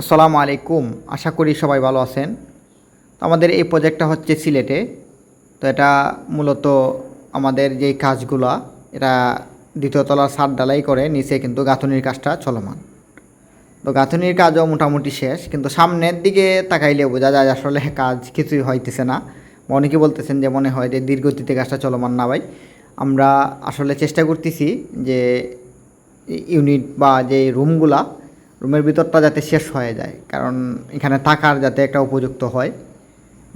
আসসালামু আলাইকুম। আশা করি সবাই ভালো আছেন। তো আমাদের এই প্রজেক্টটা হচ্ছে সিলেটে। তো এটা মূলত আমাদের যেই কাজগুলা, এটা দ্বিতীয় তলার সাত ডালাই করে, নিচে কিন্তু গাঁথনির কাজটা চলমান। তো গাঁথনির কাজও মোটামুটি শেষ, কিন্তু সামনের দিকে তাকাইলে বোঝা যায় আসলে কাজ কিছুই হইতেছে না। অনেকে বলতেছেন যে মনে হয় যে দীর্ঘতিতে কাজটা চলমান না ভাই। আমরা আসলে চেষ্টা করতেছি যে ইউনিট বা যে রুমগুলা রুমের ভিতরটা যাতে শেষ হয়ে যায়, কারণ এখানে থাকার যাতে একটা উপযুক্ত হয়।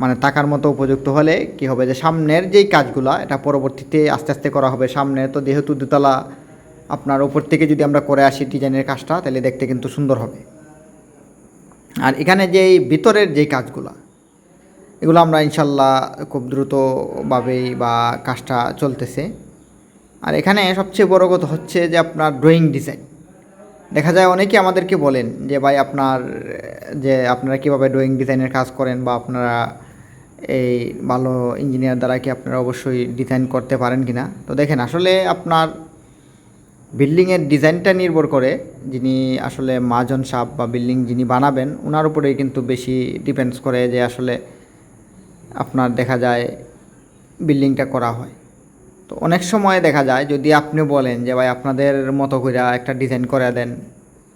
মানে থাকার মতো উপযুক্ত হলে কি হবে যে সামনের যেই কাজগুলো, এটা পরবর্তীতে আস্তে আস্তে করা হবে। সামনে তো যেহেতু দুতলা, আপনার উপর থেকে যদি আমরা করে আসি ডিজাইনের কাজটা, তাহলে দেখতে কিন্তু সুন্দর হবে। আর এখানে যেই ভিতরের যেই কাজগুলা, এগুলো আমরা ইনশাল্লাহ খুব দ্রুতভাবেই বা কাজটা চলতেছে। আর এখানে সবচেয়ে বড় কথা হচ্ছে যে আপনার ড্রয়িং ডিজাইন দেখা যায় অনেকে আমাদেরকে বলেন যে, ভাই, আপনার, যে আপনারা কীভাবে ড্রয়িং ডিজাইনের কাজ করেন বা আপনারা এই ভালো ইঞ্জিনিয়ার দ্বারা কি আপনারা অবশ্যই ডিজাইন করতে পারেন কি না তো দেখেন, আসলে আপনার বিল্ডিংয়ের ডিজাইনটা নির্ভর করে যিনি আসলে মাজন সাপ বা বিল্ডিং যিনি বানাবেন ওনার উপরেই কিন্তু বেশি ডিপেন্ডস করে যে আসলে আপনার দেখা যায় বিল্ডিংটা করা হয়। তো অনেক সময় দেখা যায়, যদি আপনি বলেন যে, ভাই, আপনাদের মতো করে একটা ডিজাইন করে দেন।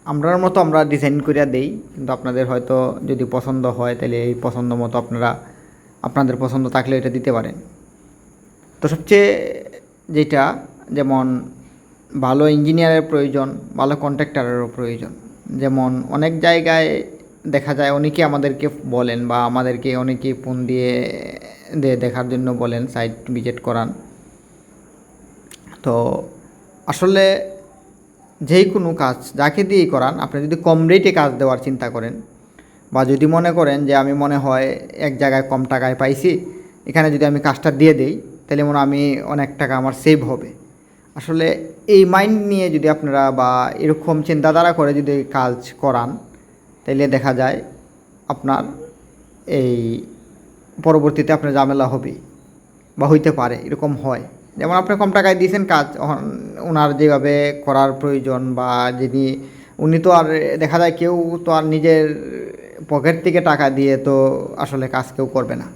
আমরার মতো আমরা ডিজাইন করে দেই, কিন্তু আপনাদের হয়তো যদি পছন্দ হয় তাহলে এই পছন্দ মতো আপনারা, আপনাদের পছন্দ থাকলে এটা দিতে পারেন। তো সবচেয়ে যেটা, যেমন ভালো ইঞ্জিনিয়ারের প্রয়োজন, ভালো কন্ট্রাক্টরেরও প্রয়োজন। যেমন অনেক জায়গায় দেখা যায়, অনেকে আমাদেরকে বলেন বা আমাদেরকে অনেকে ফোন দিয়ে দেখার জন্য বলেন সাইট ভিজিট করান। তো আসলে যেই কোনো কাজ যাকে দিয়েই করান, আপনি যদি কম রেটে কাজ দেওয়ার চিন্তা করেন বা যদি মনে করেন যে আমি মনে হয় এক জায়গায় কম টাকায় পাইছি, এখানে যদি আমি কাজটা দিয়ে দিই, তাহলে মনে আমি অনেক টাকা আমার সেভ হবে। আসলে এই মাইন্ড নিয়ে যদি আপনারা বা এরকম চিন্তাধারা করে যদি কাজ করান, তাহলে দেখা যায় আপনার এই পরবর্তীতে আপনার ঝামেলা হবে বা হইতে পারে, এরকম হয়। যেমন আপনি কম টাকায় দিয়েছেন কাজ ওনার যেভাবে করার প্রয়োজন বা যিনি, উনি তো আর দেখা যায় কেউ তো আর নিজের পকেট থেকে টাকা দিয়ে তো আসলে কাজ কেউ করবে না।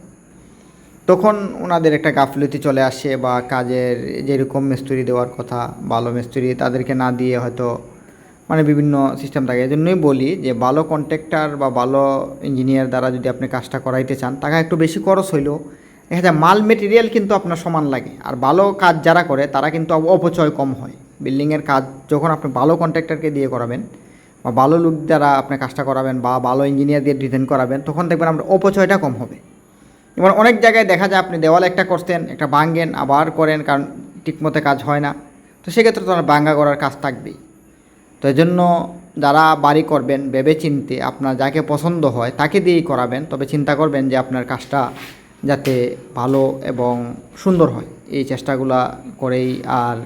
তখন ওনাদের একটা গাফলতি চলে আসে বা কাজের যেরকম মিস্ত্রি দেওয়ার কথা, ভালো মিস্ত্রি তাদেরকে না দিয়ে হয়তো মানে বিভিন্ন সিস্টেম থাকে। এই জন্যই বলি যে, ভালো কন্ট্রাক্টর বা ভালো ইঞ্জিনিয়ার দ্বারা যদি আপনি কাজটা করাইতে চান, টাকা একটু বেশি খরচ হইলেও দেখা যায় মাল মেটেরিয়াল কিন্তু আপনার সমান লাগে। আর ভালো কাজ যারা করে, তারা কিন্তু অপচয় কম হয়। বিল্ডিংয়ের কাজ যখন আপনি ভালো কন্ট্রাক্টরকে দিয়ে করাবেন, বা ভালো লোক দ্বারা আপনি কাজটা করাবেন, বা ভালো ইঞ্জিনিয়ার দিয়ে ডিজাইন করাবেন, তখন দেখবেন আপনার অপচয়টা কম হবে। এবার অনেক জায়গায় দেখা যায় আপনি দেওয়াল একটা করতেন একটা ভাঙ্গেন আবার করেন, কারণ ঠিকমতো কাজ হয় না। তো সেক্ষেত্রে তো ভাঙ্গা করার কাজ থাকবেই। তো এই জন্য যারা বাড়ি করবেন, ভেবে চিনতে আপনার যাকে পছন্দ হয়, তাকে দিয়েই করাবেন। তবে চিন্তা করবেন যে আপনার কাজটা যাতে ভালো এবং সুন্দর হয়। এই চেষ্টাগুলা করেই আর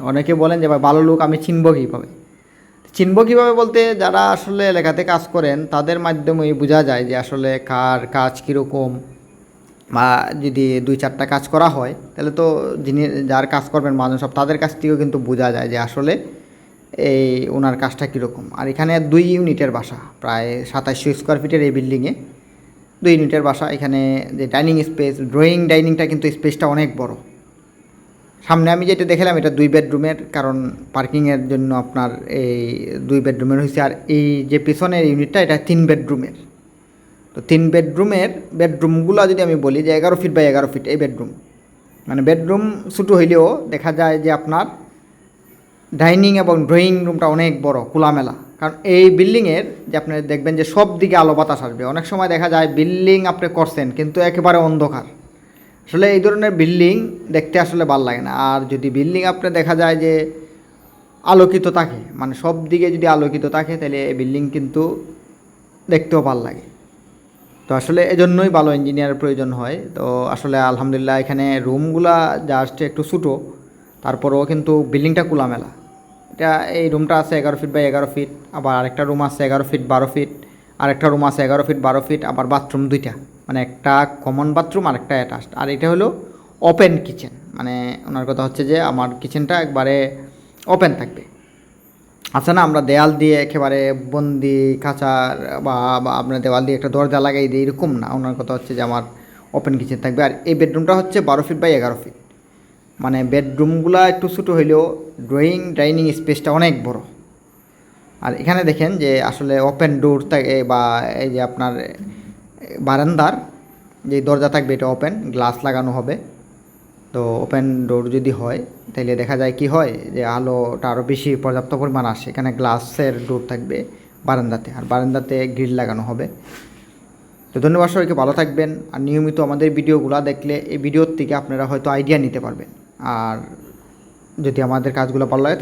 অনেকে বলেন যে, ভাই, ভালো লোক আমি চিনব কীভাবে? চিনব কীভাবে বলতে যারা আসলে এলাকাতে কাজ করেন, তাদের মাধ্যমেই বোঝা যায় যে, আসলে কার কাজ কীরকম বা যদি দুই, চারটা কাজ করা হয়, তাহলে তো যিনি যার কাজ করবেন মানুষ, সব তাদের কাছ থেকেও কিন্তু বোঝা যায় যে, আসলে এই ওনার কাজটা কীরকম। আর এখানে দুই ইউনিটের বাসা, প্রায় সাতাশশো স্কোয়ার ফিটের এই বিল্ডিংয়ে। দুই ইউনিটের বাসা, এখানে যে ডাইনিং স্পেস, ড্রয়িং, ডাইনিংটা কিন্তু স্পেসটা অনেক বড়। সামনে আমি যেটা দেখলাম, এটা দুই বেডরুমের, কারণ পার্কিংয়ের জন্য আপনার এই দুই বেডরুমের হয়েছে, আর এই যে পিছনের ইউনিটটা, এটা তিন বেডরুমের। তো তিন বেডরুমের বেডরুমগুলো যদি আমি বলি, যে এগারো ফিট বাই এগারো ফিট, এই বেডরুম। মানে বেডরুম ছোটো হইলেও দেখা যায় যে আপনার ডাইনিং এবং ড্রয়িং রুমটা অনেক বড়, খোলামেলা। কারণ এই বিল্ডিংয়ের যে আপনি দেখবেন যে সব দিকে আলো বাতাস আসবে। অনেক সময় দেখা যায় বিল্ডিং আপনি করছেন, কিন্তু একেবারে অন্ধকার। আসলে এই ধরনের বিল্ডিং দেখতে আসলে ভালো লাগে না। আর যদি বিল্ডিং আপনি দেখা যায় যে আলোকিত থাকে মানে সব দিকে যদি আলোকিত থাকে, তাহলে এই বিল্ডিং কিন্তু দেখতেও ভালো লাগে। তো আসলে এজন্যই ভালো ইঞ্জিনিয়ারের প্রয়োজন হয়। তো আসলে আলহামদুলিল্লাহ এখানে রুমগুলা জাস্ট একটু ছোটো, তারপরেও কিন্তু বিল্ডিংটা খোলামেলা। এটা এই রুমটা আছে এগারো ফিট বাই এগারো ফিট আবার আরেকটা রুম আছে এগারো ফিট বারো ফিট আরেকটা রুম আছে এগারো ফিট বারো ফিট আবার বাথরুম দুইটা মানে একটা কমন বাথরুম আর একটা অ্যাটাচড আর এটা হলো ওপেন কিচেন মানে ওনার কথা হচ্ছে যে আমার কিচেনটা একবারে ওপেন থাকবে। আছে না, আমরা দেয়াল দিয়ে একেবারে বন্দি খাঁচার বা বা আপনার দেওয়াল দিয়ে একটা দরজা লাগাই দিই, এরকম না, ওনার কথা হচ্ছে যে আমার ওপেন কিচেন থাকবে, আর এই বেডরুমটা হচ্ছে বারো ফিট বাই এগারো ফিট মানে বেডরুমগুলা একটু ছোটো হইলেও ড্রয়িং ডাইনিং স্পেসটা অনেক বড়। আর এখানে দেখেন যে আসলে ওপেন ডোর থাকে বা এই যে আপনার বারান্দার যে দরজা থাকবে এটা ওপেন গ্লাস লাগানো হবে। তো ওপেন ডোর যদি হয় তাহলে দেখা যায় কি হয় যে আলোটা আরও বেশি পর্যাপ্ত পরিমাণ আসে। এখানে গ্লাসের ডোর থাকবে বারান্দাতে, আর বারান্দাতে গ্রিল লাগানো হবে। তো ধন্যবাদ সবাইকে, ভালো থাকবেন। আর নিয়মিত আমাদের ভিডিওগুলো দেখলে এই ভিডিওর থেকে আপনারা হয়তো আইডিয়া নিতে পারবেন। আর যদি আমাদের কাজগুলো ভালো লাগে